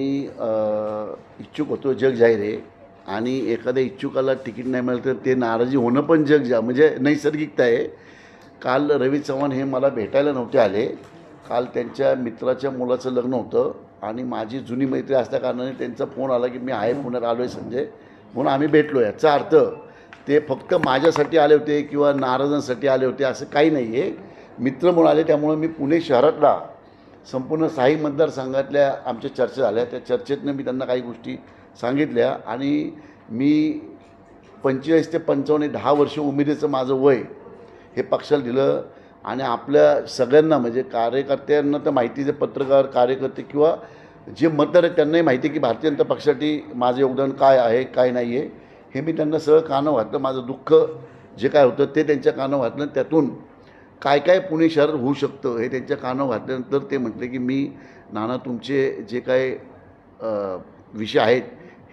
मी इच्छुक होतो जग जाहीर आहे. आणि एखाद्या इच्छुकाला तिकीट नाही मिळालं तर ते नाराजी होणं पण जग जा म्हणजे नैसर्गिकता आहे. काल रवी चव्हाण हे मला भेटायला नव्हते आले. काल त्यांच्या मित्राच्या मुलाचं लग्न होतं आणि माझी जुनी मैत्री असल्या कारणाने त्यांचा फोन आला की मी आहे पुण्यात आलो आहे संजय. म्हणून आम्ही भेटलो याचा अर्थ ते फक्त माझ्यासाठी आले होते किंवा नाराजांसाठी आले होते असं काही नाही आहे मित्र म्हणून आले त्यामुळे मी पुणे शहरातला संपूर्ण साई मतदारसंघातल्या आमच्या चर्चा झाल्या. त्या चर्चेतनं मी त्यांना काही गोष्टी सांगितल्या आणि मी पंचेचाळीस ते पंचावन्न दहा वर्ष उमेदीचं माझं वय हे पक्षाला दिलं आणि आपल्या सगळ्यांना म्हणजे कार्यकर्त्यांना तर माहिती जे पत्रकार कार्यकर्ते किंवा जे मतदार आहेत त्यांनाही माहिती आहे की भारतीय जनता पक्षासाठी माझं योगदान काय आहे काय नाही आहे. हे मी त्यांना सगळं कानं घातलं. माझं दुःख जे काय होतं ते त्यांच्या कानं घातलं. त्यातून काय काय पुणे शहर होऊ शकतं हे त्यांच्या कानावर घातल्यानंतर ते म्हटले की मी नाना तुमचे जे काय विषय आहेत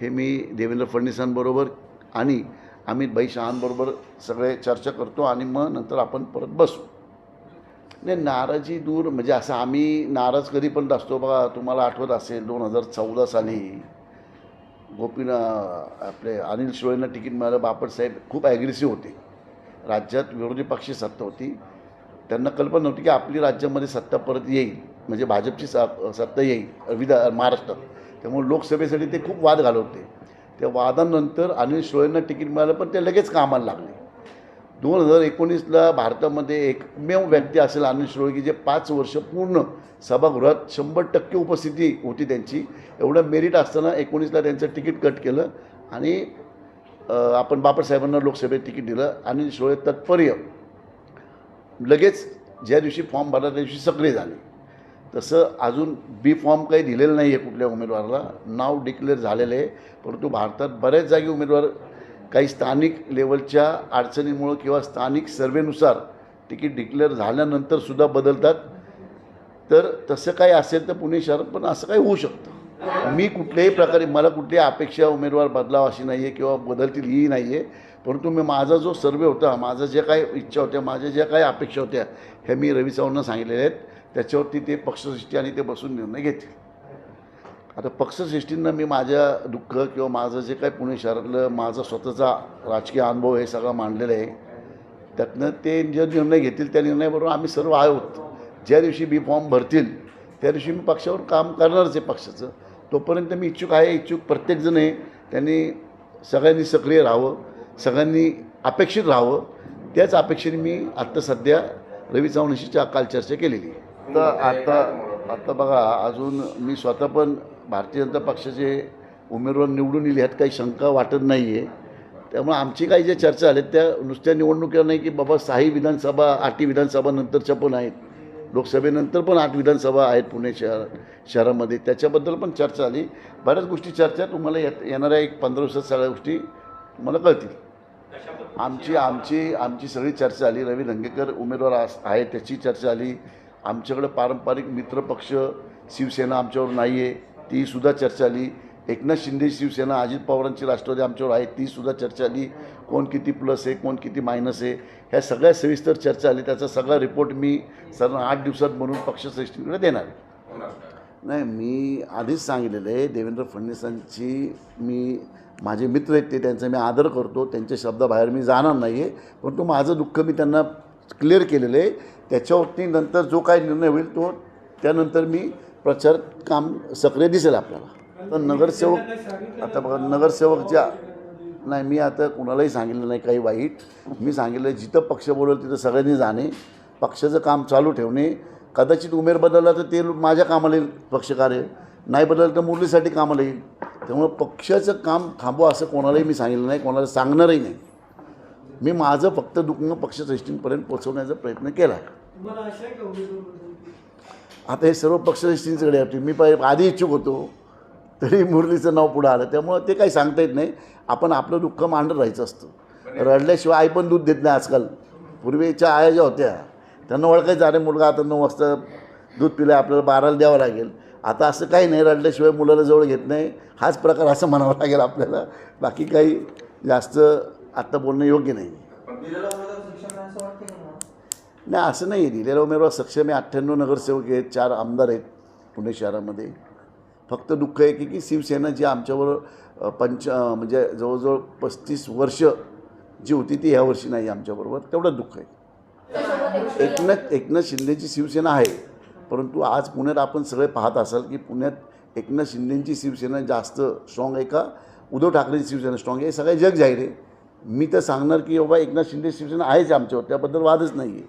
हे मी देवेंद्र फडणवीसांबरोबर आणि अमित भाई शहांबरोबर सगळे चर्चा करतो आणि मग नंतर आपण परत बसू. नाही नाराजी दूर म्हणजे असं आम्ही नाराज कधी पण असतो बघा तुम्हाला आठवत असेल दोन हजार चौदा साली गोपीनं आपले अनिल शिरोळेंना तिकीट मिळालं. बापटसाहेब खूप ॲग्रेसिव्ह होते. राज्यात विरोधी पक्षी सत्ता होती. त्यांना कल्पना नव्हती की आपली राज्यामध्ये सत्ता परत येईल. म्हणजे भाजपची स सत्ता येईल विधा महाराष्ट्रात. त्यामुळे लोकसभेसाठी ते खूप वाद घालवते. त्या वादानंतर अनिल शिरोळेंना तिकीट मिळालं पण ते लगेच कामाला लागले. दोन हजार एकोणीसला भारतामध्ये एकमेव व्यक्ती असेल अनिल शिरोळे की जे पाच वर्ष पूर्ण सभागृहात शंभर टक्के उपस्थिती होती त्यांची. एवढं मेरिट असताना एकोणीसला त्यांचं तिकीट कट केलं आणि आपण बापटसाहेबांना लोकसभेत तिकीट दिलं. अनिल श्रोळे तत्पर्य लगेच ज्या दिवशी फॉर्म भरला त्या दिवशी सगळे झाले. तसं अजून बी फॉर्म काही दिलेलं नाही आहे कुठल्या उमेदवाराला. नाव डिक्लेअर झालेलं आहे परंतु भारतात बऱ्याच जागी उमेदवार काही स्थानिक लेवलच्या अडचणीमुळं किंवा स्थानिक सर्वेनुसार तिकीट डिक्लेअर झाल्यानंतर सुद्धा बदलतात. तर तसं काही असेल तर पुणे शहरात पण असं काही होऊ शकतं. मी कुठल्याही प्रकारे मला कुठली अपेक्षा उमेदवार बदलाव अशी नाही आहे किंवा बदलतील ही नाही आहे परंतु मी माझा जो सर्वे होता माझं जे काही इच्छा होत्या माझ्या ज्या काही अपेक्षा होत्या हे मी रवी चव्हाणांना सांगितलेल्या आहेत. त्याच्यावरती ते पक्षसृष्टी आणि ते बसून निर्णय घेतील. आता पक्षश्रेष्ठींना मी माझ्या दुःख किंवा माझं जे काही पुणे शहरातलं माझा स्वतःचा राजकीय अनुभव हे सगळं मांडलेलं आहे. त्यातनं ते जे निर्णय घेतील त्या निर्णयाबरोबर आम्ही सर्व आहोत. ज्या दिवशी बी फॉर्म भरतील त्या दिवशी मी पक्षावर काम करणारच आहे पक्षाचं. तोपर्यंत मी इच्छुक आहे इच्छुक प्रत्येकजण आहे. त्यांनी सगळ्यांनी सक्रिय राहावं. सगळ्यांनी अपेक्षित राहावं. त्याच अपेक्षेने मी आत्ता सध्या रवी चव्हाणांशी काल चर्चा केलेली. तर आता आता बघा अजून मी स्वतः पण भारतीय जनता पक्षाचे उमेदवार निवडून येईल ह्यात काही शंका वाटत नाही आहे त्यामुळे आमची काही ज्या चर्चा आहेत त्या नुसत्या निवडणुकीवर नाही की बाबा सहाही विधानसभा आठी विधानसभा नंतरच्या पण आहेत. लोकसभेनंतर पण आठ विधानसभा आहेत पुणे शहर शहरामध्ये. त्याच्याबद्दल पण चर्चा आली बऱ्याच गोष्टी चर्चा तुम्हाला येणाऱ्या एक पंधरा दिवसात सगळ्या गोष्टी मला कळतील. आमची आमची आमची सगळी चर्चा झाली. रवी धंगेकर उमेदवार आहे त्याची चर्चा झाली. आमच्याकडं पारंपरिक मित्रपक्ष शिवसेना आमच्यावर नाही आहे तीसुद्धा चर्चा झाली. एकनाथ शिंदे शिवसेना अजित पवारांची राष्ट्रवादी आमच्यावर आहे तीसुद्धा चर्चा झाली. कोण किती प्लस आहे कोण किती मायनस आहे ह्या सगळ्या सविस्तर चर्चा आली त्याचा सगळा रिपोर्ट मी सर आठ दिवसात म्हणून पक्षश्रेष्ठींकडे देणार आहे. नाही मी आधीच सांगितलेलं आहे देवेंद्र फडणवीसांची मी माझे मित्र आहेत ते त्यांचा मी आदर करतो त्यांच्या शब्दाबाहेर मी जाणार नाही आहे परंतु माझं दुःख मी त्यांना क्लिअर केलेलं आहे. त्याच्यावरती नंतर जो काही निर्णय होईल तो त्यानंतर मी प्रचार काम सक्रिय दिसेल आपल्याला. तर नगरसेवक आता बघा नगरसेवक ज्या नाही मी आता कुणालाही सांगितलं नाही काही वाईट. मी सांगितलं जिथं पक्ष बोलवलं तिथं सगळ्यांनी जाणे. पक्षाचं काम चालू ठेवणे. कदाचित उमेर बदलला तर ते माझ्या कामाला येईल पक्षकार्य नाही बदललं तर मुरलीसाठी कामाला येईल. त्यामुळं पक्षाचं काम थांबवा असं कोणालाही मी सांगितलं नाही कोणाला सांगणारही नाही. मी माझं फक्त दुखणं पक्षश्रेष्ठींपर्यंत पोहोचवण्याचा प्रयत्न केला? आता हे सर्व पक्षश्रेष्ठींकडे आहे. मी पाहिजे आधी इच्छुक होतो तरी मुरलीचं नाव पुढं आलं. त्यामुळं ते काही सांगता येत नाही. आपण आपलं दुःख मांडत राहायचं असतं. रडल्याशिवाय आई पण दूध देत नाही आजकाल. पूर्वीच्या आया ज्या होत्या त्यांना ओळखायचं अरे मुलगा आता नऊ वाजता दूध पिलं आपल्याला बाराला द्यावं लागेल. आता असं काही नाही रडल्याशिवाय मुलाला जवळ घेत नाही. हाच प्रकार असं म्हणावं लागेल आपल्याला. बाकी काही जास्त आत्ता बोलणं योग्य नाही? नाही असं नाही. दिलेला उमेदवार सक्षम आहे. अठ्ठ्याण्णव नगरसेवक आहेत चार आमदार आहेत पुणे शहरामध्ये. फक्त दुःख आहे की की शिवसेना जी आमच्यावर पंच म्हणजे जवळजवळ पस्तीस वर्ष जी होती ती ह्या वर्षी नाही आमच्याबरोबर. तेवढं दुःख आहे. एकनाथ एकनाथ शिंदेची शिवसेना आहे. परंतु आज पुण्यात आपण सगळे पाहत असाल की पुण्यात एकनाथ शिंदेची शिवसेना जास्त स्ट्रॉंग आहे का? उद्धव ठाकरेंची शिवसेना स्ट्रॉंग आहे. हे सगळे जग जाहीर आहे. मी तर सांगणार की बाबा एकनाथ शिंदे शिवसेना आहेच आमच्यावर. त्याबद्दल वादच नाही आहे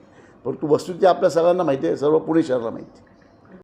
परंतु वस्तुस्थिती आपल्या सगळ्यांना माहिती आहे. सर्व पुणे शहराला माहिती आहे.